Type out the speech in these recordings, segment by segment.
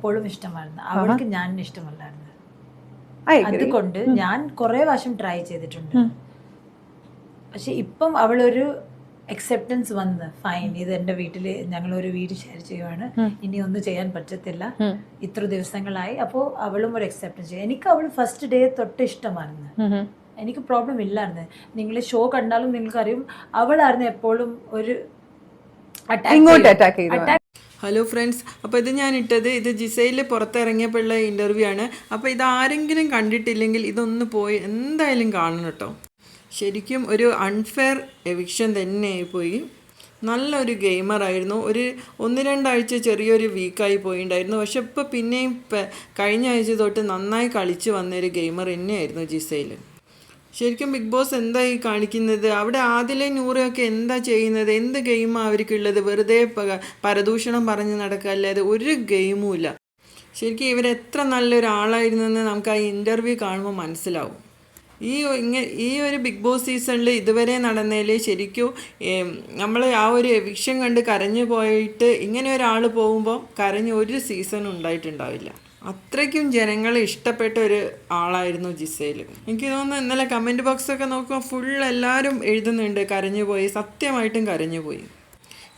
എപ്പോഴും ഇഷ്ടമായിരുന്നു. അവൾക്ക് ഞാൻ ഇഷ്ടമല്ലായിരുന്നു. അതുകൊണ്ട് ഞാൻ കുറെ വശം ട്രൈ ചെയ്തിട്ടുണ്ട്. പക്ഷെ ഇപ്പം അവളൊരു അക്സെപ്റ്റൻസ് വന്ന് ഫൈൻ ഇത് എന്റെ വീട്ടിൽ ഞങ്ങൾ ഒരു വീട് ഷെയർ ചെയ്യുവാണ്. ഇനി ഒന്നും ചെയ്യാൻ പറ്റത്തില്ല. ഇത്ര ദിവസങ്ങളായി. അപ്പോൾ അവളും ഒരു അക്സെപ്റ്റൻസ് ചെയ്യും എനിക്ക് അവൾ ഫസ്റ്റ് ഡേ തൊട്ട് ഇഷ്ടമായിരുന്നു. എനിക്ക് പ്രോബ്ലം ഇല്ലായിരുന്നു. നിങ്ങൾ ഷോ കണ്ടാലും നിങ്ങൾക്കറിയും അവളായിരുന്നു എപ്പോഴും ഒരു അറ്റാക്ക് ഇങ്ങോട്ട് ഹലോ ഫ്രണ്ട്സ് അപ്പോൾ ഇത് ഞാൻ ഇട്ടത് ഇത് ജിസയിൽ പുറത്തിറങ്ങിയപ്പോഴുള്ള ഇന്റർവ്യൂ ആണ്. അപ്പോൾ ഇത് ആരെങ്കിലും കണ്ടിട്ടില്ലെങ്കിൽ ഇതൊന്ന് പോയി എന്തായാലും കാണണം കേട്ടോ. ശരിക്കും ഒരു അൺഫെയർ എവിക്ഷൻ തന്നെയായി പോയി. നല്ലൊരു ഗെയിമറായിരുന്നു ഒരു ഒന്ന് രണ്ടാഴ്ച ചെറിയൊരു വീക്കായി പോയിണ്ടായിരുന്നു. പക്ഷെ ഇപ്പോൾ പിന്നെയും കഴിഞ്ഞ ആഴ്ച തൊട്ട് നന്നായി കളിച്ച് വന്നൊരു ഗെയിമർ തന്നെയായിരുന്നു ജിസയിൽ ശരിക്കും ബിഗ് ബോസ് എന്താ ഈ കാണിക്കുന്നത്? അവിടെ ആദിലെ നൂറൊക്കെ എന്താ ചെയ്യുന്നത്? എന്ത് ഗെയിമാണ് അവർക്കുള്ളത്? വെറുതെ പരദൂഷണം പറഞ്ഞ് നടക്കുക. അല്ലാതെ ഒരു ഗെയിമും ഇല്ല. ശരിക്കും ഇവരെത്ര നല്ലൊരാളായിരുന്നെന്ന് നമുക്ക് ആ ഇന്റർവ്യൂ കാണുമ്പോൾ മനസ്സിലാവും. ഈ ഇങ്ങനെ ഈ ഒരു ബിഗ് ബോസ് സീസണിൽ ഇതുവരെ നടന്നതിൽ ശരിക്കും നമ്മൾ ആ ഒരു എവിക്ഷൻ കണ്ട് കരഞ്ഞു പോയിട്ട് ഇങ്ങനെ ഒരാൾ പോകുമ്പോൾ കരഞ്ഞ് ഒരു സീസൺ ഉണ്ടായിട്ടുണ്ടാവില്ല. അത്രയ്ക്കും ജനങ്ങളെ ഇഷ്ടപ്പെട്ട ഒരു ആളായിരുന്നു ജിസയിൽ എനിക്ക് തോന്നുന്നു ഇന്നലെ കമന്റ് ബോക്സൊക്കെ നോക്കുമ്പോൾ ഫുൾ എല്ലാവരും എഴുതുന്നുണ്ട് കരഞ്ഞുപോയി സത്യമായിട്ടും കരഞ്ഞുപോയി.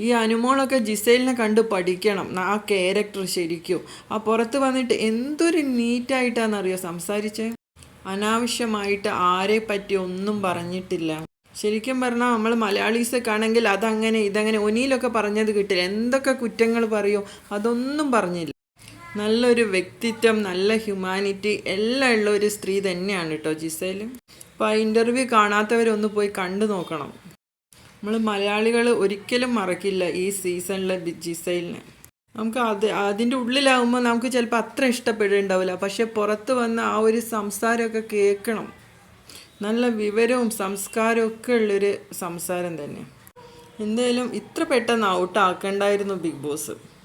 ഈ അനുമോളൊക്കെ ജിസൈലിനെ കണ്ട് പഠിക്കണം ആ ക്യാരക്ടർ ശരിക്കും. ആ പുറത്ത് വന്നിട്ട് എന്തൊരു നീറ്റായിട്ടാണെന്നറിയോ സംസാരിച്ചത് അനാവശ്യമായിട്ട് ആരെ പറ്റി ഒന്നും പറഞ്ഞിട്ടില്ല. ശരിക്കും പറഞ്ഞാൽ നമ്മൾ മലയാളീസൊക്കെ ആണെങ്കിൽ അതങ്ങനെ ഇതങ്ങനെ ഒനിയിലൊക്കെ പറഞ്ഞത് കിട്ടില്ല. എന്തൊക്കെ കുറ്റങ്ങൾ പറയും അതൊന്നും പറഞ്ഞില്ല. നല്ലൊരു വ്യക്തിത്വം നല്ല ഹ്യൂമാനിറ്റി എല്ലാം ഉള്ള ഒരു സ്ത്രീ തന്നെയാണ് കേട്ടോ ജിസയിൽ അപ്പോൾ ആ ഇന്റർവ്യൂ കാണാത്തവരൊന്ന് പോയി കണ്ടു നോക്കണം. നമ്മൾ മലയാളികൾ ഒരിക്കലും മറക്കില്ല ഈ സീസണിലെ ജിസൈലിനെ. നമുക്ക് അത് അതിന്റെ ഉള്ളിലാവുമ്പോൾ നമുക്ക് ചിലപ്പോൾ അത്ര ഇഷ്ടപ്പെടുന്നുണ്ടാവില്ല പക്ഷെ പുറത്ത് വന്ന ആ ഒരു സംസാരമൊക്കെ കേൾക്കണം. നല്ല വിവരവും സംസ്കാരവും ഒക്കെ ഉള്ളൊരു സംസാരം തന്നെ. എന്തായാലും ഇത്ര പെട്ടെന്ന് ഔട്ട് ആക്കണ്ടായിരുന്നു ബിഗ് ബോസ്.